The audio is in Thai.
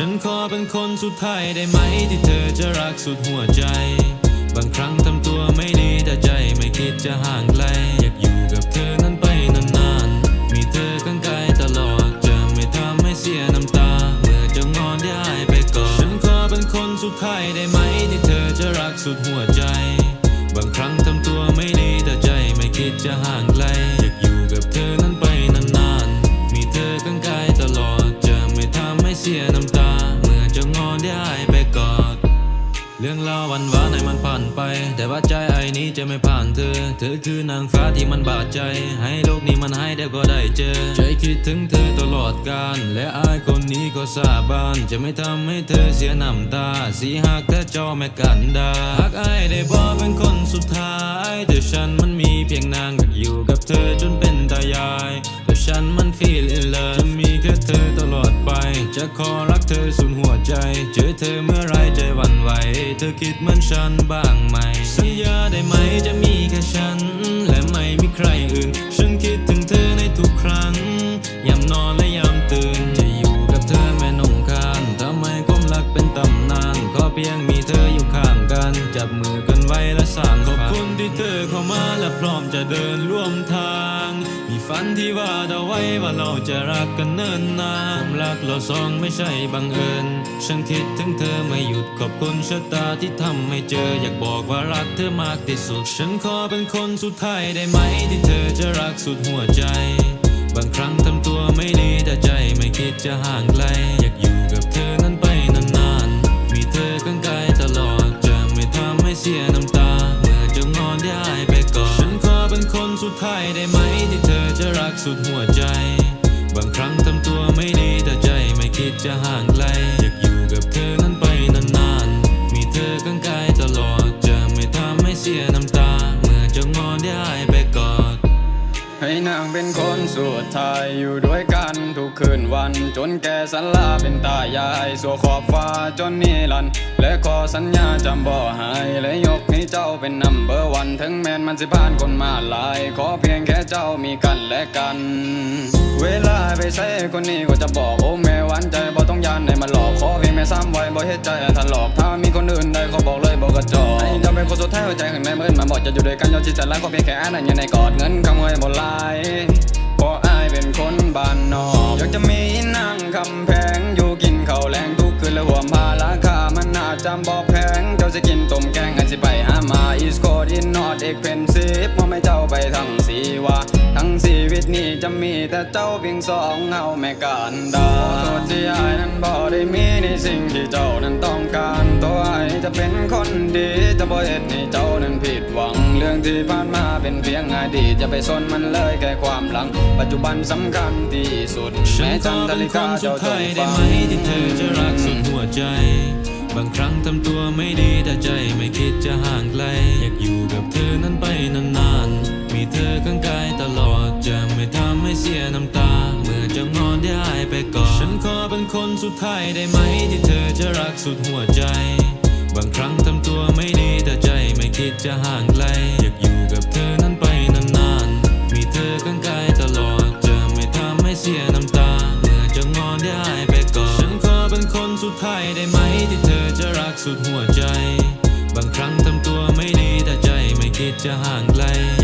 ฉันขอเป็นคนสุดท้ายได้ไหมที่เธอจะรักสุดหัวใจ บางครั้งทำตัวไม่ดีแต่ใจไม่คิดจะห่างไกล อยากอยู่กับเธอนั้นไปนานๆ มีเธอข้างกายตลอด จะไม่ทำให้เสียน้ำตา เมื่อจะงอนได้ไปก่อน ฉันขอเป็นคนสุดท้ายได้ไหมที่เธอจะรักสุดหัวใจ บางครั้งทำตัวไม่ดีแต่ใจไม่คิดจะห่างไกล เจะงอได้ไปกอด เรื่องราววันวานให้มันผ่านไป แต่ว่าใจไอ้นี้จะไม่ผ่านเธอ เธอคือนางฟ้าที่มันบาดใจ ให้โลกนี้มันให้เดียวก็ได้เจอ ใจคิดถึงเธอตลอดกาล และไอคนนี้ก็สาบาน จะไม่ทำให้เธอเสียน้ำตา สีหักแต่เจ้าไม่กันดาหากไอ้ได้บอกเป็นคนสุดท้ายแต่ฉันมันมีเพียงนางอยากอยู่กับเธอจนเป็น จะขอรักเธอสุดหัวใจ เจอเธอเมื่อไรใจวันไหว เธอคิดเหมือนฉันบ้างไหม และพร้อมจะเดินร่วมทาง มีฝันที่ว่าเอาไว้ว่าเราจะรักกันเนิ่นนานความรักเราสองไม่ใช่บังเอิญฉันคิดถึงเธอไม่หยุดขอบคุณชะตาที่ทำให้เจอ อยากบอกว่ารักเธอมากที่สุด ฉันขอเป็นคนสุดท้ายได้ไหม ที่เธอจะรักสุดหัวใจ บางครั้งทำตัวไม่ดีแต่ใจไม่คิดจะห่างไกล อยากอยู่กับเธอนั้นไป สุดหัวใจ บางครั้งทำตัวไม่ดีแต่ใจไม่คิดจะห่างไกล อยากอยู่กับเธอนั้นไปนานๆ มีเธอข้างกายตลอด จะไม่ทำให้เสียน้ำตา เมื่อจะงอนได้ไปกอด ให้นางเป็นคนสุดท้ายอยู่ด้วยกัน คืนวัน จนแก่สันลาเป็นตายายสู่ขอบฟ้าจนนิรันดร์และขอสัญญาจำบ่หาย และยกให้เจ้าเป็นนัมเบอร์วัน ถึงแม้นมันสิผ่านคนมาหลาย ขอเพียงแค่เจ้ามีกันและกัน เวลาไปใช้คนนี้ก็จะบอกโอ้แม่หวานใจบ่ต้องยานให้มาหลอกขอเพียงแม่ซ้ำไว้บ่เฮ็ดใจทันหลอกถ้ามีคนอื่นใดขอบอกเลยบอกกระจอกให้จ้าเป็นคนสุดท้ายหัวใจข้างในมื่นมาบอกจะอยู่ด้วยกันยอมที่จะรักขอเพียงแค่อ่านอยู่ในกอดเงินคำเงยบ่หลาย จะกินต้มแกงอันสิไปหามาอีสโคดินนอดเอกเพนซีฟมอไม่เจ้าไปทั้งสีว่า ทั้งชีวิตนี้จะมีแต่เจ้าเพียงสองเฮาแม่การดาโทษที่อายนั้นบ่ได้มีในสิ่งที่เจ้านั้นต้องการตัวอายจะเป็นคนดีจะบ่เฮ็ดให้เจ้านั้นผิดหวัง เรื่องที่ผ่านมาเป็นเพียงอดีตจะไปสนมันเลยแค่ความหลัง ปัจจุบันสำคัญที่สุดแม้จัอนทเป็นริคกานสุดเจ้าจงยได้ฟังไหมที่เธอจะรักสุดหัวใจ บางครั้งทำตัวไม่ดีแต่ใจไม่คิดจะห่างไกล อยากอยู่กับเธอนั้นไปนานๆ มีเธอข้างกายตลอดจะไม่ทำให้เสียน้ำตา เมื่อจะงอนได้ไปก่อน ฉันขอเป็นคนสุดท้ายได้ไหมที่เธอจะรักสุดหัวใจ บางครั้งทำตัวไม่ดีแต่ใจไม่คิดจะห่างไกล อยากอยู่กับเธอนั้น จ บางครั้งทำตัวไม่ดีแต่ใจไม่คิดจะห่างไกล